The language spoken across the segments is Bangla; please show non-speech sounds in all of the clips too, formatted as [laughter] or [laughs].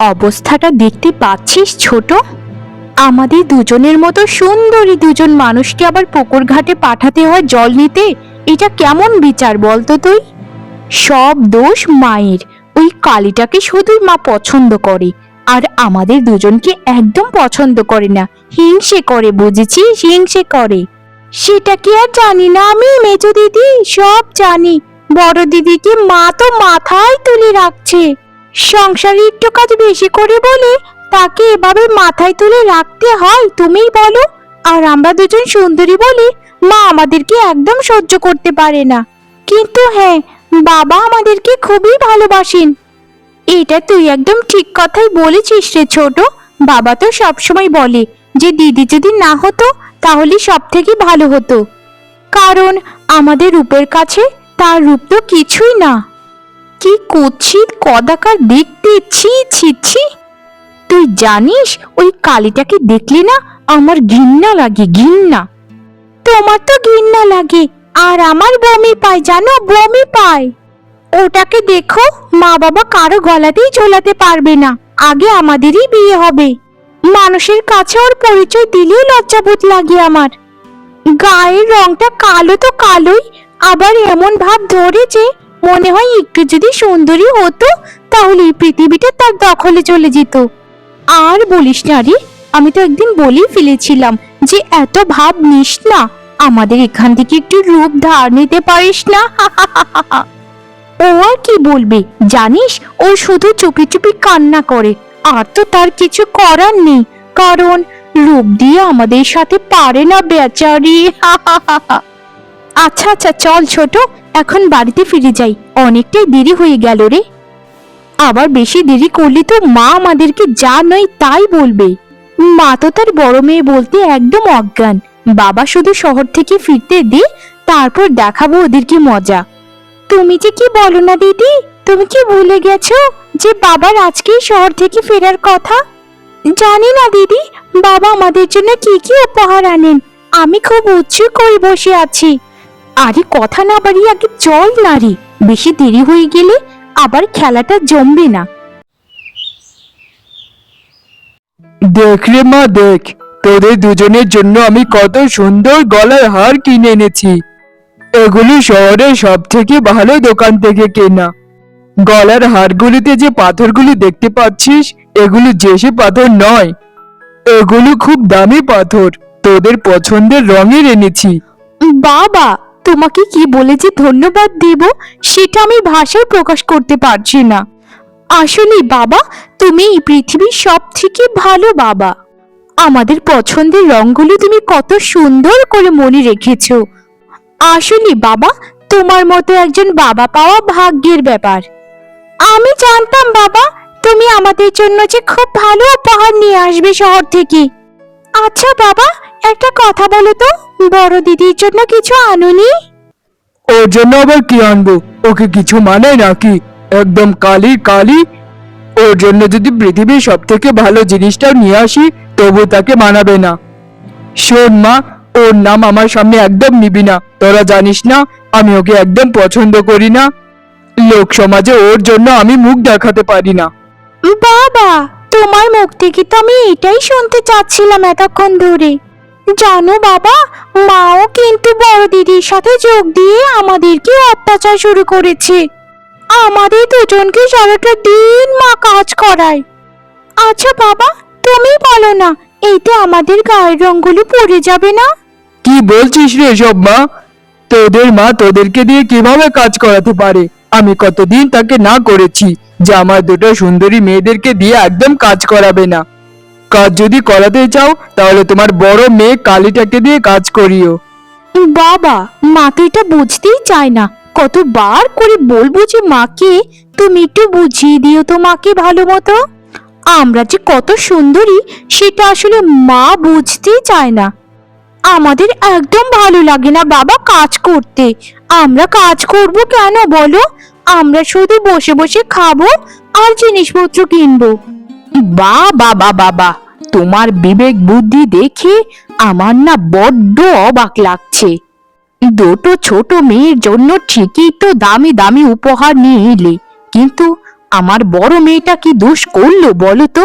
অবস্থাটা দেখতে পাচ্ছিস ছোট? আমাদের দুজনের মতো সুন্দরী দুজন মানুষকে আবার পুকুর ঘাটে পাঠাতে হয় জল নিতে? এটা কেমন বিচার বলতো তুই? সব দোষ মায়ের। ওই কালীটাকে শুধুই মা পছন্দ করে। আর আমাদের দুজনকে একদম পছন্দ করে না। হিংসে করে, বুঝেছিস? হিংসে করে। সেটা কি আর জানি না আমি, মেজো দিদি? সব জানি। বড় দিদিকে মা তো মাথায় তুলে রাখছে। সংসারে একটু কাজ বেশি করে বলে তাকে এভাবে মাথায় তুলে রাখতে হয়, তুমিই বলো। আর আমরা দুজন সুন্দরী বলে মা আমাদেরকে একদম সহ্য করতে পারে না। কিন্তু হ্যাঁ বাবা আমাদেরকে খুবই ভালোবাসেন। এটা তুই একদম ঠিক কথাই বলেছিস রে ছোট। বাবা তো সবসময় বলে যে দিদি যদি না হতো তাহলে সব থেকে ভালো হতো। কারণ আমাদের রূপের কাছে তার রূপ তো কিছুই না। কি কুৎসিত কদাকার দেখতে? ছি ছি ছি। তুই জানিস ওই কালীটাকে দেখলি না আমার ঘৃণা লাগে, ঘৃণা। তোমার তো ঘৃণা লাগে, আর আমার বমি পায়, জানো? বমি পায়। ওটাকে দেখো, মা বাবা কারও গলাতেই ঝোলাতে পারবে না। আগে আমাদেরই বিয়ে হবে। মানুষের কাছে ওর পরিচয় দিলেও লজ্জাবোধ লাগে আমার। গায়ের রংটা কালো তো কালোই, আবার এমন ভাব ধরেছে মনে হয় একটু যদি সুন্দরী হতো, তাহলে এই পৃথিবীটা তার দখলে চলে যেত। আর বলিস না রে, আমি তো একদিন বলেই ফেলেছিলাম যে এত ভাব নিস না, আমাদের এখান থেকে একটু রূপ ধার নিতে পারিস না। ও আর কি বলবে, জানিস ও শুধু চুপি চুপি কান্না করে, আর তো তার কিছু করার নেই, কারণ রূপ দিয়ে আমাদের সাথে পারে না বেচারি। [laughs] আচ্ছা আচ্ছা চল ছোট, এখন বাড়িতে ফিরে যাই। অনেকটাই দেরি হয়ে গেল রে। আবার বেশি দেরি করলে তো মা আমাদেরকে যা নয় তাই বলবে। মা তো তার বড় মেয়ে বলতে একদম অজ্ঞান। বাবা শুধু শহর থেকে ফিরতে দে, তারপর দেখাবো ওদেরকে মজা। তুমি যে কি বলো না দিদি? তুমি কি ভুলে গেছো যে বাবার আজকেই শহর থেকে ফেরার কথা? জানি না দিদি, বাবা আমাদের জন্য কি কি উপহার আনেন। আমি খুব উৎসুক করে বসে আছি। আরে কথা না বাড়িয়ে আগে চল না রে। বেশি দেরি হয়ে গেলে আবার খেলাটা জমবে না। দেখ রে মা দেখ। তোদের দুজনের জন্য আমি কত সুন্দর গলার হার কিনে এনেছি। এগুলি শহরের সব থেকে ভালো দোকান থেকে কেনা। গলার হারগুলিতে যে পাথরগুলি দেখতে পাচ্ছিস এগুলো জেসে পাথর নয়। এগুলো খুব দামি পাথর। তোদের পছন্দের রঙের এনেছি। বাবা তোমাকে কি বলে যে ধন্যবাদ দেব, সেটা আমি ভাষায় প্রকাশ করতে পারছি না। আসলে বাবা, তুমি এই পৃথিবীর সব থেকে ভালো বাবা। আমাদের পছন্দের রঙগুলো তুমি কত সুন্দর করে মনে রেখেছ। আসলে বাবা, তোমার মতো একজন বাবা পাওয়া ভাগ্যের ব্যাপার। আমি জানতাম বাবা, তুমি আমাদের জন্য যে খুব ভালো উপহার নিয়ে আসবে শহর থেকে। আচ্ছা বাবা, একটা কথা বলো তো। বড় দিদির জন্য কিছু আনুনি? ওর জন্য আবার কি আনব? ওকে কিছু মানে নাকি? একদম কালি কালি। ওর জন্য যদি পৃথিবীর সব থেকে ভালো জিনিসটাও নিয়ে আসি তবু তাকে মানাবে না। শোন মা ওর নাম আমার সামনে একদম নিবি না। তোরা জানিস না আমি ওকে একদম পছন্দ করি না। লোক সমাজে ওর জন্য আমি মুখ দেখাতে পারি না। বাবা তোমার মুখ থেকে তো আমি এটাই শুনতে চাচ্ছিলাম এতক্ষণ ধরে। জানো বাবা, মাও কিন্তু বড় দিদির সাথে যোগ দিয়ে আমাদেরকে অত্যাচার শুরু করেছে। আমাদের দুজনকে সারাটা দিন মা কাজ করায়। আচ্ছা বাবা, তুমি বলো না এইতে আমাদের গায়ের রঙগুলো পড়ে যাবে না? কি বলছিস রে সব মা? তোদের মা তোদেরকে দিয়ে কীভাবে কাজ করাতে পারে? আমি কতদিন তাকে না করেছি যে আমার দুটো সুন্দরী মেয়েদেরকে দিয়ে একদম কাজ করাবে না। কাজ যদি করাতে চাও, তাহলে তোমার বড় মেয়ে কালীটাকে দিয়ে কাজ করিও। বাবা মা তো এটা বুঝতেই চায় না। কতবার করে বলব যে, মাকে, তুমি একটু বুঝিয়ে দিও তো মাকে ভালো মতো। আমরা যে কত সুন্দরী, সেটা আসলে মা বুঝতেই চায় না। আমাদের একদম ভালো লাগে না বাবা কাজ করতে। আমরা কাজ করব কেন বলো? আমরা শুধু বসে বসে খাব আর জিনিসপত্র কিনবো। বাবা বাবা বাবা তোমার বিবেক বুদ্ধি দেখে আমার না বড্ড অবাক লাগছে। দুটো ছোট মেয়ের জন্য ঠিকই তো দামি দামি উপহার নিয়ে এলে, কিন্তু আমার বড় মেয়েটা কি দোষ করল বলো তো?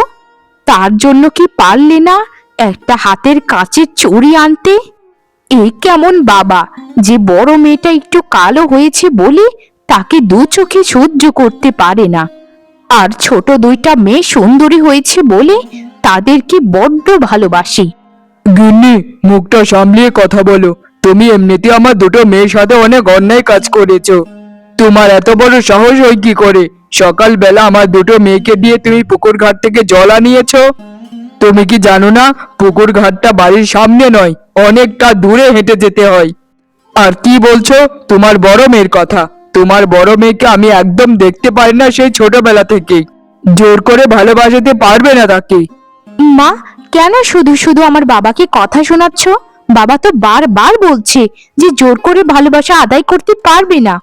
তার জন্য কি পারলে না একটা হাতের কাঁচের চড়ি আনতে? এ কেমন বাবা, যে বড় মেয়েটা একটু কালো হয়েছে বলে তাকে দু চোখে সহ্য করতে পারে না। আর ছোট দুইটা মেয়ে সুন্দরী হয়েছে বলে তাদেরকে বড্ড ভালোবাসি। গিন্নি, মুখটা সামলিয়ে কথা বলো। তুমি এমনিতে আমার দুটো মেয়ের সাথে অনেক অন্যায় কাজ করেছ। তোমার এত বড় সাহস হয় কি করে? সকালবেলা আমার দুটো মেয়েকে দিয়ে তুমি পুকুর ঘাট থেকে জল আনিয়েছো? তুমি কি জানো না, পুকুর ঘাটটা বাড়ির সামনে নয়, অনেকটা দূরে হেঁটে যেতে হয়। আর কি বলছো, তোমার বড় মেয়ের কথা। তোমার বড় মেয়েকে আমি একদম দেখতে পারি না সেই ছোটবেলা থেকেই। জোর করে ভালোবাসাতে পারবে না তাকে। মা, কেন শুধু শুধু আমার বাবাকে কথা শোনাচ্ছ? বাবা তো বারবার বলছে যে জোর করে ভালোবাসা আদায় করতে পারবে না।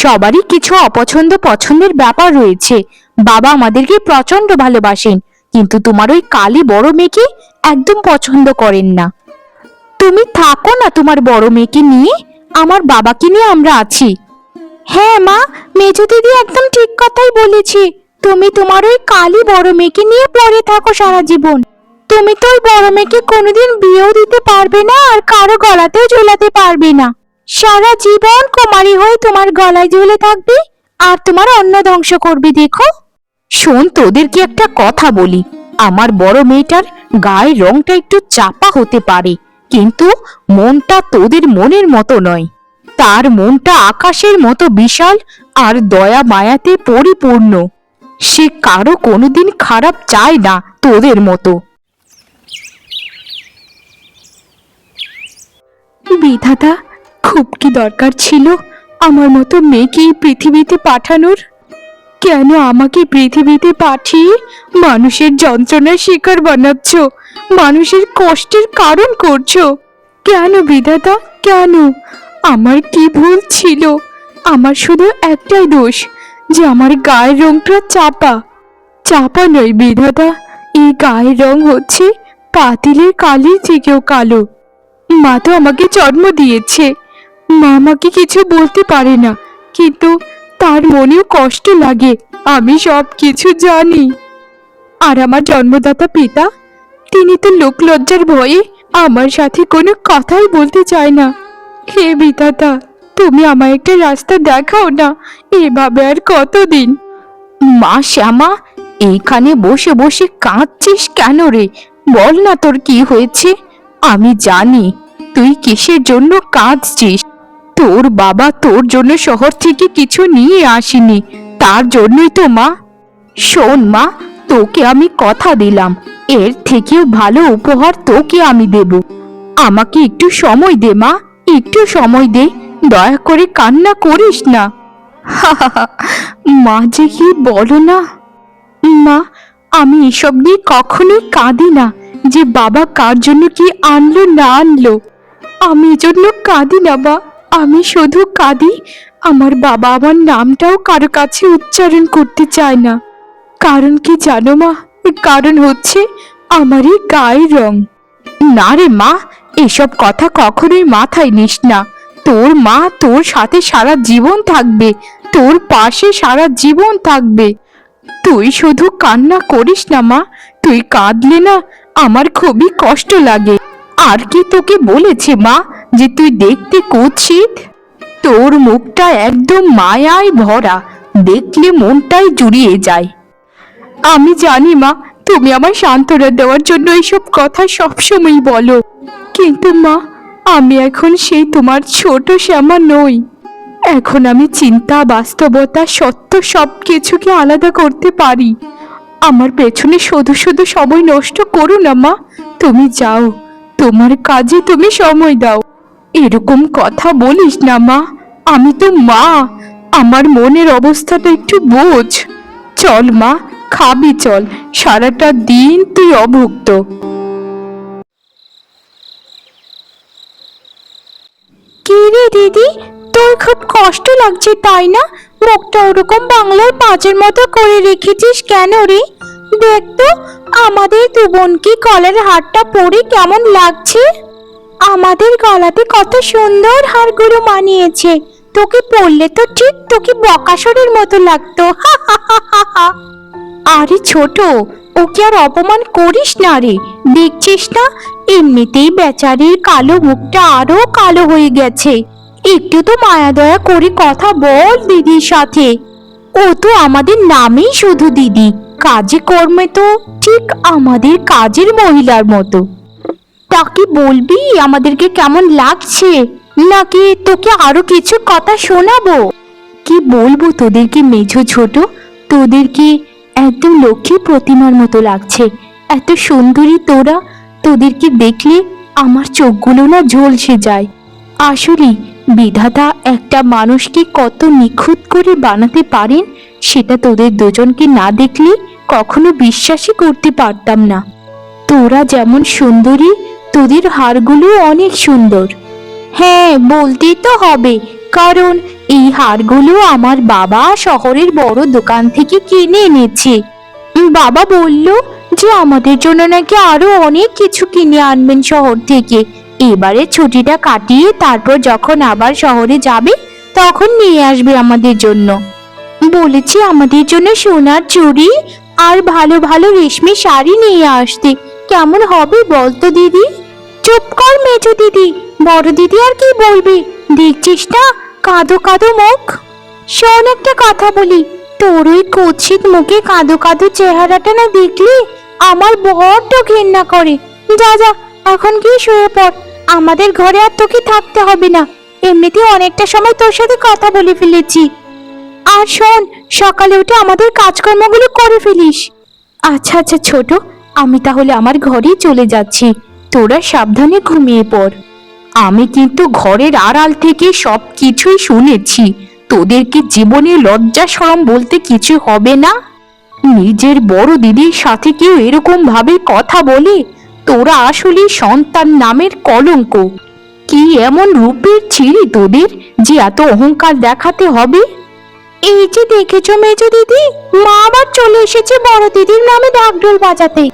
সবারই কিছু অপছন্দ পছন্দের ব্যাপার রয়েছে। বাবা আমাদেরকে প্রচণ্ড ভালোবাসেন, কিন্তু তোমার ওই কালী বড় মেয়েকে একদম পছন্দ করেন না। তুমি থাকো না তোমার বড় মেয়েকে নিয়ে, আমার বাবাকে নিয়ে আমরা আছি। হ্যাঁ মা, মেজো দিদি একদম ঠিক কথাই বলেছে। তুমি তোমার ওই কালী বড় মেয়েকে নিয়ে পড়ে থাকো সারা জীবন। তুমি তো ওই বড় মেয়েকে কোনোদিন বিয়েও দিতে পারবে না আর কারও গলাতেও ঝোলাতে পারবে না। সারা জীবন কুমারী হয়ে তোমার গলায় ঝুলে থাকবে আর তোমার অন্ন ধ্বংস করবে, দেখো। শোন, তোদের কি একটা কথা বলি। আমার বড় মেয়েটার গায়ের রংটা একটু চাপা হতে পারে, কিন্তু মনটা তোদের মনের মতো নয়। তার মনটা আকাশের মতো বিশাল আর দয়া মায়াতে পরিপূর্ণ। সে কারও কোনোদিন খারাপ চায় না তোদের মতো। বিধাতা, খুব কি দরকার ছিল আমার মতো মেয়েকে এই পৃথিবীতে পাঠানোর? কেন আমাকে পৃথিবীতে পাঠিয়ে মানুষের যন্ত্রণার শিকার বানাচ্ছ? মানুষের কষ্টের কারণ করছ? কেন বিধাতা, কেন? আমার কি ভুল ছিল? আমার শুধু একটাই দোষ যে আমার গায়ের রংটা চাপা। চাপা নয় বিধাতা, এই গায়ের রং হচ্ছে পাতিলের কালির থেকেও কালো। মা তো আমাকে জন্ম দিয়েছে। মা আমাকে কিছু বলতে পারে না, কিন্তু তার মনেও কষ্ট লাগে, আমি সব কিছু জানি। আর আমার জন্মদাতা পিতা, তিনি তো লোকলজ্জার ভয়ে আমার সাথে কোনো কথাই বলতে চায় না। হে বিধাতা তুমি আমায় একটা রাস্তা দেখাও না, এভাবে আর কতদিন? মা শ্যামা, এইখানে বসে বসে কাঁদছিস কেন রে? বল না তোর কি হয়েছে? আমি জানি, তুই কিসের জন্য কাঁদছিস? তোর বাবা তোর জন্য শহর থেকে কিছু নিয়ে আসেনি, তার জন্যই তো মা। শোন মা, তোকে আমি কথা দিলাম, এর থেকেও ভালো উপহার তোকে আমি দেব। আমাকে একটু সময় দে মা, একটু সময় দে। দয়া করে কান্না করিস না। মা যে কি বলো না? মা, আমি এসব নিয়ে কখনোই কাঁদি না যে বাবা কার জন্য কি আনলো, না আনলো। আমি জন্য কাঁদি না বা আমি শুধু কাঁদি, আমার বাবা আমার নামটাও কারও কাছে উচ্চারণ করতে চায় না। কারণ কি জানো, মা? কারণ হচ্ছে আমারই গায়ের রং। না রে মা, এসব কথা কখনোই মাথায় নিস না। তোর মা তোর সাথে সারা জীবন থাকবে, তোর পাশে সারা জীবন থাকবে। তুই শুধু কান্না করিস না মা, তুই কাঁদলে না আমার খুবই কষ্ট লাগে। আর কি তোকে বলেছে মা যে তুই দেখতে কুৎসিত? তোর মুখটা একদম মায়ায় ভরা, দেখলে মনটাই জুড়িয়ে যায়। আমি জানি মা, তুমি আমার সান্ত্বনা দেওয়ার জন্য এইসব কথা সবসময় বলো। কিন্তু মা আমি এখন সেই তোমার ছোট শ্যামা নই। এখন আমি চিন্তা, বাস্তবতা সত্য সব কিছুকে আলাদা করতে পারি। আমার পেছনে শুধু শুধু সময় নষ্ট করো না, মা। তুমি যাও, তোমার কাজে তুমি সময় দাও। এরকম কথা বলিস না, মা। আমি তো মা। আমার মনের অবস্থাটা একটু বোঝ। চল, মা, খাবি চল। সারাটা দিন তুই অভুক্ত। কি রে দিদি, তোর খুব কষ্ট লাগছে, তাই না? মুখটা ওরকম বাংলার পাঁচের মতো করে রেখেছিস কেন রে? দেখ তো, আমাদের দু বোনকে গলার হারটা পরে কেমন লাগছে? আমাদের গলাতে কত সুন্দর হারগুলো মানিয়েছে। তোকে পড়লে তো ঠিক তোকে বকাসরের মতো লাগতো। [laughs] আরে ছোট ওকে আর অপমান করিস না রে। দেখছিস না? এমনিতেই বেচারির কালো মুখটা আরও কালো হয়ে গেছে। একটু তো মায়া দয়া করে কথা বল দিদির সাথে। ও তো আমাদের নামেই শুধু দিদি। কাজে কর্মে তো ঠিক আমাদের কাজের মহিলার মতো। তাকে বলবি? আমাদেরকে কেমন লাগছে? নাকি তোকে আরও কিছু কথা শোনাবো? কি বলব তোদেরকে মেঝো ছোট? তোদেরকে একদম লক্ষ্মী প্রতিমার মতো লাগছে। এত সুন্দরী তোরা, তোদেরকে দেখলে আমার চোখগুলো না ঝলসে যায়। আসলে বিধাতা একটা মানুষকে কত নিখুঁত করে বানাতে পারেন, সেটা তোদের দুজনকে না দেখলে কখনো বিশ্বাসই করতে পারতাম না। তোরা যেমন সুন্দরী, তোদের হারগুলো অনেক সুন্দর। হ্যাঁ বলতেই তো হবে, কারণ এই হারগুলো আমার বাবা শহরের বড় দোকান থেকে কিনে এনেছে। বাবা বলল, যে আমাদের জন্য নাকি আরও অনেক কিছু কিনে আনবেন শহর থেকে। এবারে ছুটিটা কাটিয়ে তারপর যখন আবার শহরে যাবে, তখন নিয়ে আসবে আমাদের জন্য। বলেছি, আমাদের জন্য সোনার চুড়ি আর ভালো ভালো রেশমি শাড়ি নিয়ে আসতে। কেমন হবে বলতো দিদি? চুপ কর মেজো দিদি, বড় দিদি আর কি বলবে? দেখছিস না কাঁদো কাঁদো মুখ। শোন একটা কথা বলি, তোর ওই কুৎসিত মুখে কাঁদো কাঁদো চেহারাটা না দেখলি? আমার বড্ড ঘেন্না করে। যা যা, এখন কি শুয়ে পড়। আমাদের ঘরে আর তোকে থাকতে হবে না। এমনিতে অনেকটা সময় তোর সাথে কথা বলে ফেলেছি। আর শোন, সকালে উঠে আমাদের কাজকর্মগুলো করে ফেলিস। আচ্ছা আচ্ছা ছোট, আমি তাহলে আমার ঘরেই চলে যাচ্ছি। তোরা সাবধানে ঘুমিয়ে পড়। আমি কিন্তু ঘরের আড়াল থেকে সব কিছুই শুনেছি। তোদেরকে জীবনে লজ্জা শরম বলতে কিছু হবে না? নিজের বড় দিদির সাথে কেউ এরকম ভাবে কথা বলে? তোরা আসলে সন্তান নামের কলঙ্ক। কি এমন রূপের ছিঁড়ি তোদের যে এত অহংকার দেখাতে হবে? এই যে দেখেছ মেজো দিদি, মা আবার চলে এসেছে বড় দিদির নামে ঢাকঢোল বাজাতে।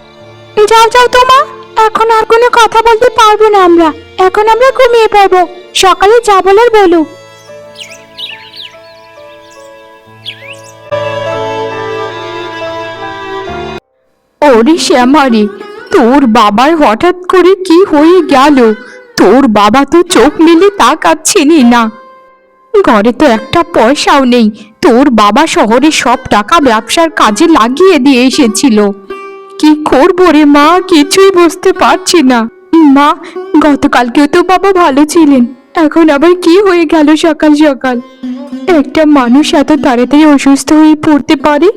যাও যাও তো মা। এখন আর কোনো কথা বলতে পারব না আমরা। এখন আমরা ঘুমিয়ে পড়ব। সকালে যা বলার বলো। ওরে শ্যামারে, তোর বাবার হঠাৎ করে কি হয়ে গেল? তোর বাবা তো চোখ মেলে তাকাচ্ছেনি না। ঘরে তো একটা পয়সাও নেই। তোর বাবা শহরে সব টাকা ব্যবসার কাজে লাগিয়ে দিয়ে এসেছিল। কি করব রে মা? কিছুই বুঝতে পারছি না। মা, গতকালকেও তো বাবা ভালো ছিলেন। এখন আবার কি হয়ে গেল সকাল সকাল? একটা মানুষ এত তাড়াতাড়ি অসুস্থ হয়ে পড়তে পারে?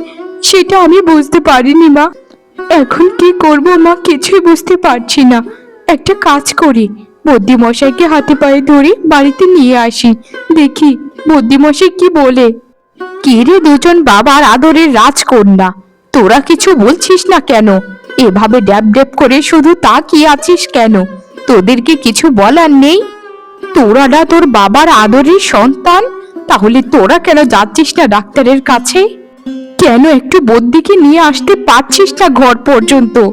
সেটা আমি বুঝতে পারিনি মা। এখন কি করব মা? কিছুই বুঝতে পারছি না। একটা কাজ করি। বদ্যিমশাইকে হাতে পায়ে ধরে বাড়িতে নিয়ে আসি। দেখি বদ্যিমশাই কি বলে। কে রে দুজন বাবার আদরের রাজকন্যা? তোরা কিছু বলছিস না কেন? এভাবে ড্যাব ড্যাব করে শুধু তা কি আছিস কেন? তোদেরকে কিছু বলার নেই? তোরা না তোর বাবার আদরের সন্তান? তাহলে তোরা কেন যাচ্ছিস না ডাক্তারের কাছে? কেন একটু বদ্যিকে নিয়ে আসতে পারছিস না ঘর পর্যন্ত?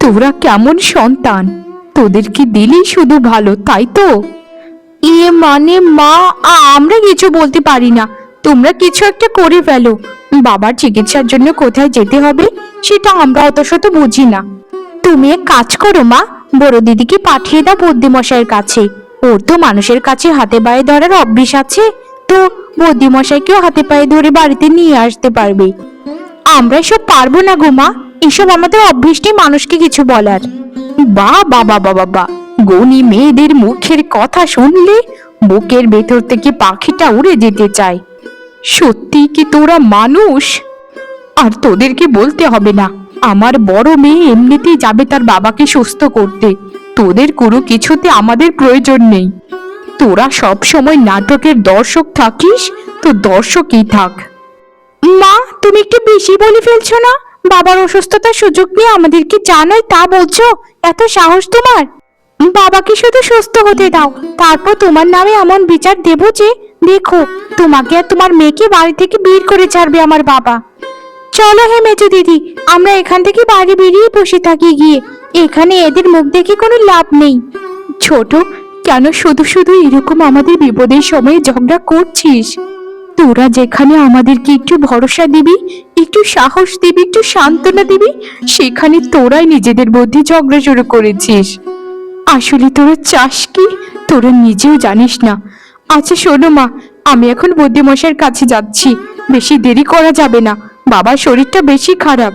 তোরা কেমন সন্তান? তোদেরকে দিলেই শুধু ভালো, তাই তো? এ মানে মা, আমরা কিছু বলতে পারি না। তোমরা কিছু একটা করে ফেলো। বাবার চিকিৎসার জন্য কোথায় যেতে হবে সেটা আমরা অত শত বুঝি না। তুমি এক কাজ করো, মা। বড় দিদিকে পাঠিয়ে দাও বদ্যিমশাইয়ের কাছে। ওর তো মানুষের কাছে হাতে পায়ে ধরার অভ্যেস আছে। তো বদ্যিমশাইকেও হাতে পায়ে ধরে বাড়িতে নিয়ে আসতে পারবে। আমরা এসব পারব না গো, মা। এসব আমাদের অভ্যেস নেই মানুষকে কিছু বলার। বা বাবা বাবা। বা গনি মেয়েদের মুখের কথা শুনলে বুকের ভেতর থেকে পাখিটা উড়ে যেতে চায়। সত্যি কি তোরা মানুষ? আর তোদেরকে বলতে হবে না, আমার বড় মেয়ে এমনিতেই যাবে তার বাবাকে সুস্থ করতে। তোদের কোনো কিছুতে আমাদের প্রয়োজন নেই। তোরা সব সময় নাটকের দর্শক থাকিস, তো দর্শকই থাক। মা, তুমি একটু বেশি বলে ফেলছো না? বাবার অসুস্থতার সুযোগ নিয়ে আমাদেরকে জানাই তা বলছো? এত সাহস তোমার? বাবাকে শুধু সুস্থ হতে দাও। তারপর তোমার নামে এমন বিচার দেবো যে, দেখো, তোমাকে আর তোমার মেয়েকে বাড়ি থেকে বের করে ছাড়বে আমার বাবা। চলো হে মেজো দিদি, আমরা এখান থেকে বাড়ি বেরিয়ে বসে থাকি গিয়ে। এখানে এদের মুখ দেখে কোনো লাভ নেই। ছোট, কেন শুধু শুধু এরকম আমাদের বিপদের সময়ে ঝগড়া করছিস? তোরা যেখানে আমাদেরকে একটু ভরসা দিবি, একটু সাহস দিবি, একটু সান্ত্বনা দিবি, সেখানে তোরাই নিজেদের মধ্যে ঝগড়া শুরু করেছিস। আসলে তোরা চাস কি? তোরা নিজেও জানিস না। আচ্ছা শোনো মা, আমি এখন বুদ্ধিমশাইয়ের কাছে যাচ্ছি। বেশি দেরি করা যাবে না। বাবার শরীরটা বেশি খারাপ।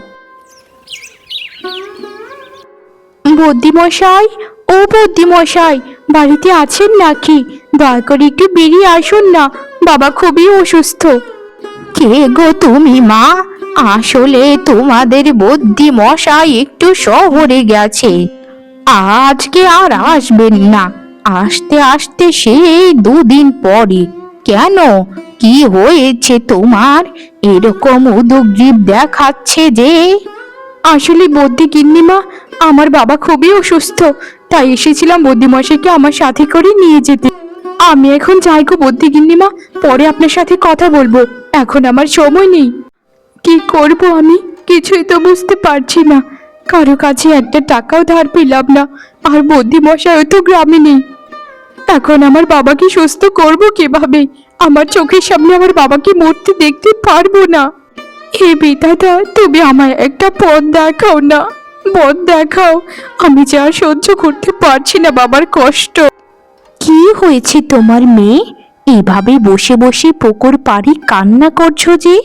বদ্যিমশাই ও বদ্যিমশাই বাড়িতে আছেন নাকি? দয়া করে একটু বেরিয়ে আসুন না। বাবা খুবই অসুস্থ। কে গো তুমি, মা? আসলে তোমাদের বদ্যি মশাই একটু শহরে গেছে। আজকে আর আসবেন না। আসতে আসতে সেই দুদিন পরে কেন? কি হয়েছে তোমার? এরকম উদগ্রীব দেখাচ্ছে যে। আসলে বদ্যি গিন্নিমা, আমার বাবা খুবই অসুস্থ, তাই এসেছিলাম বদ্যিমশাইকে আমার সাথে করে নিয়ে যেতে। আমি এখন যাই গো বদ্যি গিন্নিমা, পরে আপনার সাথে কথা বলব। এখন আমার সময় নেই। কি করব আমি? কিছুই তো বুঝতে পারছি না। কারও কাছে একটা টাকাও ধার পেলাম না। আর বদ্যিমশাইও তো গ্রামে নেই। এখন আমার বাবাকে সুস্থ করব কীভাবে? আমার চোখের সামনে আমার বাবাকে মরতে দেখতে পারব না। হে বিধাতা, তুমি আমায় একটা পথ দেখাও না। পথ দেখাও, আমি যা সহ্য করতে পারছি না বাবার কষ্ট। কি হয়েছে তোমার মেয়ে? এভাবে বসে বসে পুকুর পাড়ি কান্না করছ যে?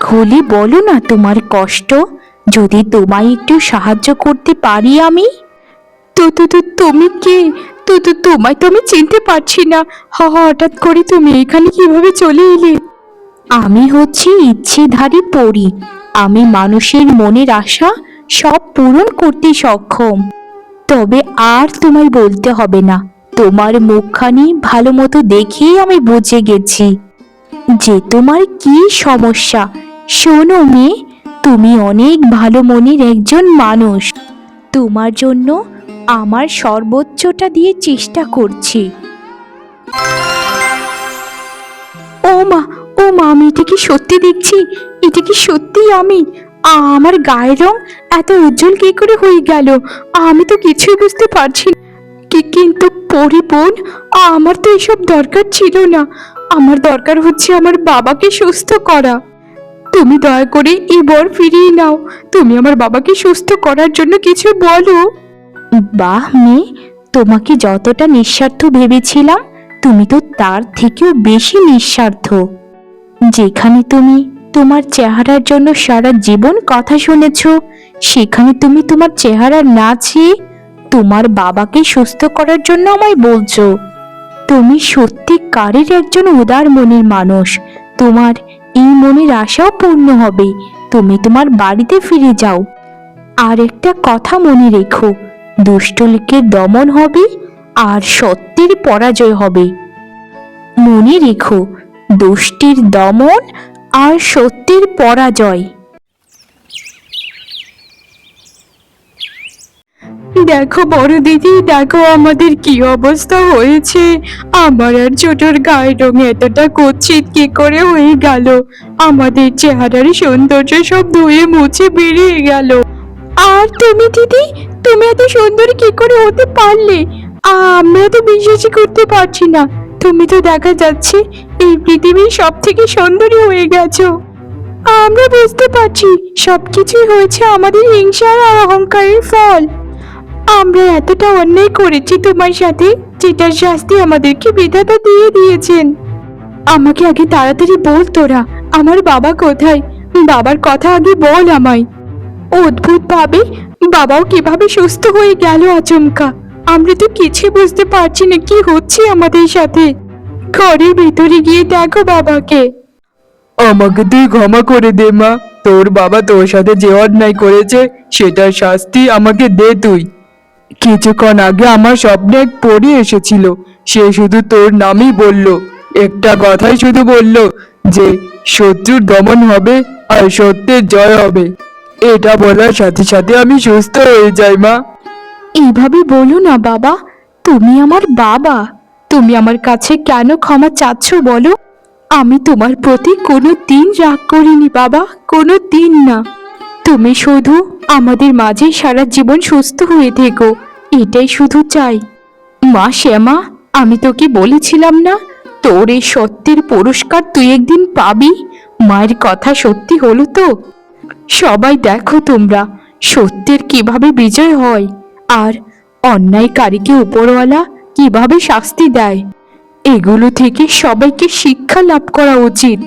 খুলে বলো না তোমার কষ্ট। যদি তোমায় একটু সাহায্য করতে পারি আমি? তো তো তো তুমি কে? তো তো তোমায় তো আমি চিনতে পারছি না। হঠাৎ করে তুমি এখানে কীভাবে চলে এলে? আমি হচ্ছি ইচ্ছেধারী পড়ি আমি মানুষের মনের আশা সব পূরণ করতে সক্ষম। তবে আর তোমায় বলতে হবে না। তোমার মুখখানি ভালো মতো দেখেই আমি বুঝে গেছি। যে তোমার কি সমস্যা, শোনো মেয়ে। তুমি অনেক ভালো মনের একজন মানুষ। তোমার জন্য আমার সর্বোচ্চটা দিয়ে চেষ্টা করছি। ও মা ও মা, আমি এটা কি সত্যি দেখছি? এটা কি সত্যি আমি? আমার গায়ের রং এত উজ্জ্বল কি করে হয়ে গেল? আমি তো কিছুই বুঝতে পারছি না। কি কিন্তু পরিপূর্ণ? আমার তো এসব দরকার ছিল না। আমার দরকার হচ্ছে আমার বাবাকে সুস্থ করা। তুমি দয়া করে এবার ফিরিয়ে নাও। তুমি আমার বাবাকে সুস্থ করার জন্য কিছু বলো। বাহ, মেয়ে, তোমাকে যতটা নিঃস্বার্থ ভেবেছিলাম, তুমি তো তার থেকেও বেশি নিঃস্বার্থ। যেখানে তুমি তোমার চেহারার জন্য সারা জীবন কথা শুনেছ, সেখানে তুমি তোমার চেহারা না চেয়ে তোমার বাবাকে সুস্থ করার জন্য আমায় বলছো। তুমি সত্যিকারের একজন উদার মনের মানুষ। তোমার এই মনের আশাও পূর্ণ হবে। তুমি তোমার বাড়িতে ফিরে যাও। আর একটা কথা মনে রেখো দুষ্টলিকের দমন হবে আর সত্যের পরাজয় হবে। মনে রেখো, দুষ্টির দমন আর সত্যের পরাজয়। দেখো বড় দিদি, দেখো আমাদের কি অবস্থা হয়েছে। আমার আর ছোটর গায়ের রং এতটা কুচ্ছিত কি করে হয়ে গেল? আমাদের চেহারার সৌন্দর্য সব ধুয়ে মুছে বেরিয়ে গেল। আর তুমি দিদি, তুমি এত সুন্দর কি করে হতে পারলে? আমরা তো বিশ্বাসই করতে পারছি না। তুমি তো দেখা যাচ্ছে এই পৃথিবীর সব থেকে সুন্দরী হয়ে গেছো। আমরা বুঝতে পারছি সবকিছুই হয়েছে আমাদের হিংসা আর অহংকারের ফল। আমরা এতটা অন্যায় করেছি তোমার সাথে, যেটার শাস্তি আমাদেরকে বিধাতা দিয়ে দিয়েছেন। আমাকে আগে তাড়াতাড়ি বল তোরা, আমার বাবা কোথায়? বাবার কথা আগে বল আমায়। অদ্ভুত ভাবে বাবাও কীভাবে সুস্থ হয়ে গেল আচমকা। আমরা তো কিছু বুঝতে পারছি না কি হচ্ছে আমাদের সাথে। ঘরের ভিতরে গিয়ে দেখো বাবাকে। আমাকে তুই ক্ষমা করে দে মা, তোর বাবা তোর সাথে যে অন্যায় করেছে, সেটার শাস্তি আমাকে দে তুই। কিছুক্ষণ আগে আমার স্বপ্নে এক পরি এসেছিল। সে শুধু তোর নামই বলল। একটা কথাই শুধু বলল যে, শত্রুর দমন হবে আর সত্যের জয় হবে। এটা বলার সাথে সাথে আমি সুস্থ হয়ে যাই, মা। এইভাবে বলো না, বাবা। তুমি আমার বাবা। তুমি আমার কাছে কেন ক্ষমা চাচ্ছ, বলো? আমি তোমার প্রতি কোনো দিন রাগ করিনি, বাবা। কোনো দিন না। তুমি শুধু আমাদের মাঝে সারা জীবন সুস্থ হয়ে থেকো। এটাই শুধু চাই। মা শ্যামা, আমি তোকে বলেছিলাম না, তোর এই সত্যের পুরস্কার তুই একদিন পাবি? মায়ের কথা সত্যি হলো তো? সবাই দেখো তোমরা, সত্যের কীভাবে বিজয় হয়, আর অন্যায়কারীকে উপরওয়ালা কীভাবে শাস্তি দেয়? এগুলো থেকে সবাইকে শিক্ষা লাভ করা উচিত।